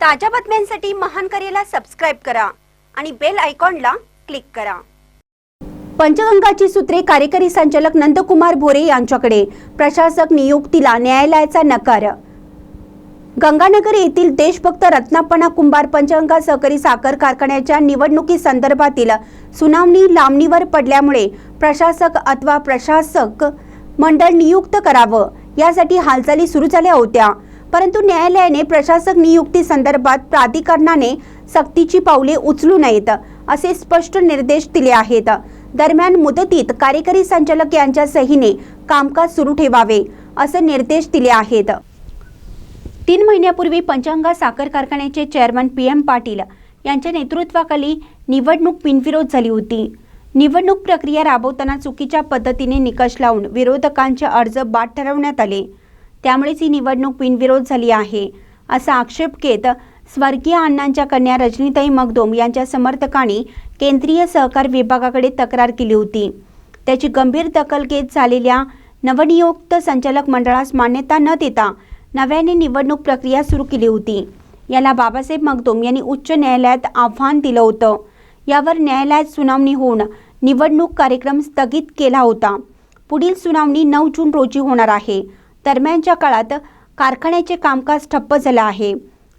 ताज्या बातम्यांसाठी महान करेला सबस्क्राईब करा आणि बेल आयकॉनला क्लिक करा. पंचगंगाची सूत्रे कार्यकारी संचालक नंदकुमार भोरे यांच्याकडे प्रशासक नियुक्तीला न्यायालयाचा नकार. गंगानगर येथील देशभक्त रत्नापणा कुंभार पंचगंगा सहकारी साखर कारखान्याच्या निवडणुकी संदर्भातील सुनावणी लांबणीवर पडल्यामुळे प्रशासक अथवा प्रशासक मंडळ नियुक्त करावं यासाठी हालचाली सुरू झाल्या होत्या. परंतु न्यायालयाने प्रशासक नियुक्ती संदर्भात प्राधिकरणाने सक्तीची पावले उचलू नयेत असे स्पष्ट निर्देश दिले आहेत. दरम्यान मुदतीत कार्यकारी संचालक यांच्या सहीने कामकाज सुरू ठेवावे असे निर्देश दिले आहेत. तीन महिन्यापूर्वी पंचांगा साखर कारखान्याचे चेअरमन पी एम पाटील यांच्या नेतृत्वाखाली निवडणूक बिनविरोध झाली होती. निवडणूक प्रक्रिया राबवताना चुकीच्या पद्धतीने निकष लावून विरोधकांचे अर्ज बाद ठरवण्यात आले. त्यामुळेच ही निवडणूक बिनविरोध झाली आहे. असा आक्षेप घेत स्वर्गीय अण्णांच्या कन्या रजनीताई मगदोम यांच्या समर्थकांनी केंद्रीय सहकार विभागाकडे तक्रार केली होती. त्याची गंभीर दखल घेत झालेल्या नवनियुक्त संचालक मंडळास मान्यता न देता नव्याने निवडणूक प्रक्रिया सुरू केली होती. याला बाबासाहेब मगदोम यांनी उच्च न्यायालयात आव्हान दिलं होतं. यावर न्यायालयात सुनावणी होऊन निवडणूक कार्यक्रम स्थगित केला होता. पुढील सुनावणी नऊ जून रोजी होणार आहे. दरम्यानच्या काळात कारखान्याचे कामकाज ठप्प झालं आहे.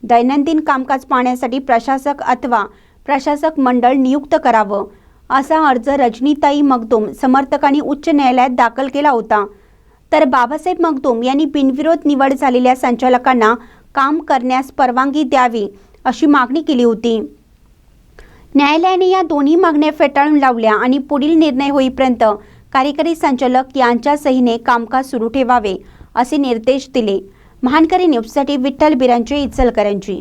दैनंदिन कामकाज पाहण्यासाठी प्रशासक अथवा प्रशासक मंडळ नियुक्त करावं असा अर्ज रजनीताई मगदूम समर्थकांनी उच्च न्यायालयात दाखल केला होता. तर बाबासाहेब मगदूम यांनी बिनविरोध निवड झालेल्या संचालकांना काम करण्यास परवानगी द्यावी अशी मागणी केली होती. न्यायालयाने या दोन्ही मागण्या फेटाळून लावल्या आणि पुढील निर्णय होईपर्यंत कार्यकारी संचालक यांच्या सहीने कामकाज सुरू ठेवावे असे निर्देश दिले. महानकरी न्यूजसाठी विठ्ठल बिरांची इचलकरंजी.